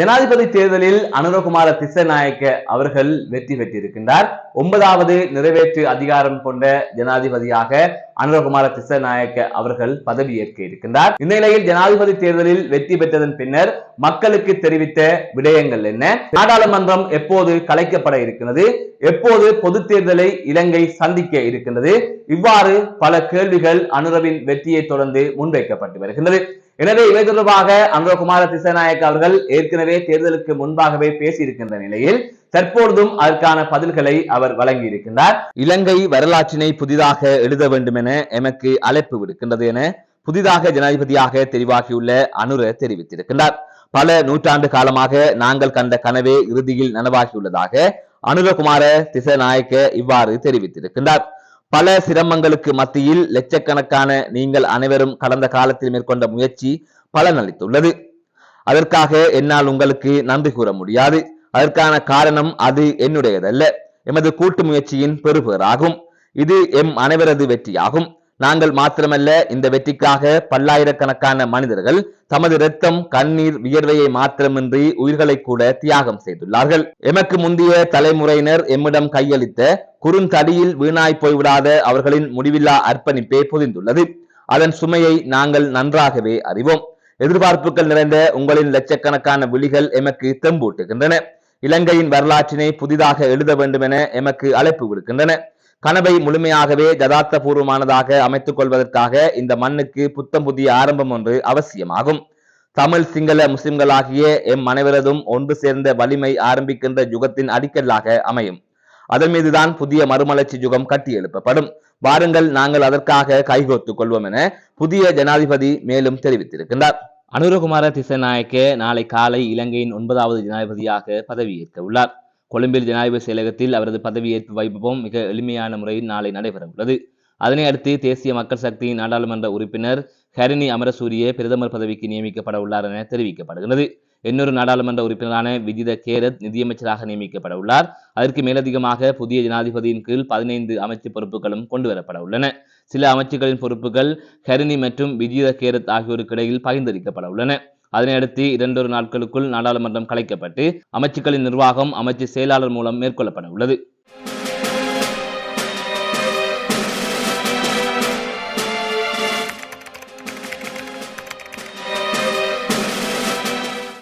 ஜனாதிபதி தேர்தலில் அனுரகுமார திசநாயக்க அவர்கள் வெற்றி பெற்றிருக்கின்றார். ஒன்பதாவது நிறைவேற்று அதிகாரம் கொண்ட ஜனாதிபதியாக அனுரகுமார திசநாயக்க அவர்கள் பதவியேற்க இருக்கின்றார். இந்நிலையில் ஜனாதிபதி தேர்தலில் வெற்றி பெற்றதன் பின்னர் மக்களுக்கு தெரிவித்த விடயங்கள் என்ன? நாடாளுமன்றம் எப்போது கலைக்கப்பட இருக்கிறது எப்போது பொது தேர்தலை இலங்கை சந்திக்க இருக்கின்றது? இவ்வாறு பல கேள்விகள் அனுரவின் வெற்றியை தொடர்ந்து முன்வைக்கப்பட்டு வருகின்றது. எனவே இவை தொடர்பாக அனுரகுமார திசநாயக் அவர்கள் ஏற்கனவே தேர்தலுக்கு முன்பாகவே பேசியிருக்கின்ற நிலையில் தற்பொழுதும் அதற்கான பதில்களை அவர் வழங்கி இருக்கின்றார் இலங்கை வரலாற்றினை புதிதாக எழுத வேண்டும் என எமக்கு அழைப்பு விடுக்கின்றது என புதிதாக ஜனாதிபதியாக தெரிவாகியுள்ள அனுர தெரிவித்திருக்கின்றார். பல நூற்றாண்டு காலமாக நாங்கள் கண்ட கனவே இறுதியில் நனவாகியுள்ளதாக அனுரகுமார திசநாயக்க இவ்வாறு தெரிவித்திருக்கின்றார். பல சிரமங்களுக்கு மத்தியில் லட்சக்கணக்கான நீங்கள் அனைவரும் கடந்த காலத்தில் மேற்கொண்ட முயற்சி பலனளித்துள்ளது. அதற்காக என்னால் உங்களுக்கு நன்றி கூற முடியாது. அதற்கான காரணம் அது என்னுடையதல்ல. எமது கூட்டு முயற்சியின் பெறுபேறாகும் இது எம் அனைவரது வெற்றியாகும். நாங்கள் மாத்திரமல்ல இந்த வெற்றிக்காக பல்லாயிரக்கணக்கான மனிதர்கள் தமது இரத்தம் கண்ணீர் வியர்வையை மாத்திரமின்றி உயிர்களை கூட தியாகம் செய்துள்ளார்கள். எமக்கு முந்தைய தலைமுறையினர் எம்மிடம் கையளித்த குறுந்தடியில் வீணாய் போய்விடாத அவர்களின் முடிவில்லா அர்ப்பணிப்பே பொதிந்துள்ளது. அதன் சுமையை நாங்கள் நன்றாகவே அறிவோம். எதிர்பார்ப்புகள் நிறைந்த உங்களின் லட்சக்கணக்கான விழிகள் எமக்கு தெம்பூட்டுகின்றன. இலங்கையின் வரலாற்றினை புதிதாக எழுத வேண்டும் என எமக்கு அழைப்பு விடுக்கின்றன. கனவை முழுமையாகவே யதார்த்த பூர்வமானதாக அமைத்துக் கொள்வதற்காக இந்த மண்ணுக்கு புத்தம் புதிய ஆரம்பம் ஒன்று அவசியமாகும். தமிழ் சிங்கள முஸ்லிம்களாகிய எம் அனைவரதும் ஒன்று சேர்ந்த வலிமை ஆரம்பிக்கின்ற யுகத்தின் அடிக்கல்லாக அமையும். அதன் மீதுதான் புதிய மறுமலர்ச்சி யுகம் கட்டி எழுப்பப்படும். வாருங்கள் நாங்கள் அதற்காக கைகோத்துக் கொள்வோம் என புதிய ஜனாதிபதி மேலும் தெரிவித்திருக்கின்றார். அனுரகுமார திசநாயக்க நாளை காலை இலங்கையின் ஒன்பதாவது ஜனாதிபதியாக பதவியேற்க உள்ளார். கொழும்பில் ஜனாதிபதி செயலகத்தில் அவரது பதவியேற்பு வைபவம் மிக எளிமையான முறையில் நாளை நடைபெறவுள்ளது. அதனை அடுத்து தேசிய மக்கள் சக்தியின் நாடாளுமன்ற உறுப்பினர் ஹரிணி அமரசூரிய பிரதமர் பதவிக்கு நியமிக்கப்பட உள்ளார் என தெரிவிக்கப்படுகிறது. இன்னொரு நாடாளுமன்ற உறுப்பினரான விஜித கேரத் நிதியமைச்சராக நியமிக்கப்பட உள்ளார். அதற்கு மேலதிகமாக புதிய ஜனாதிபதியின் கீழ் பதினைந்து அமைச்சு பொறுப்புகளும் கொண்டுவரப்பட உள்ளன. சில அமைச்சுகளின் பொறுப்புகள் ஹரிணி மற்றும் விஜித கேரத் ஆகியோருக்கு இடையில் பகிர்ந்தளிக்கப்பட உள்ளன. அதனையடுத்து இரண்டொரு நாட்களுக்குள் நாடாளுமன்றம் கலைக்கப்பட்டு அமைச்சுக்களின் நிர்வாகம் அமைச்சு செயலாளர் மூலம் மேற்கொள்ளப்பட உள்ளது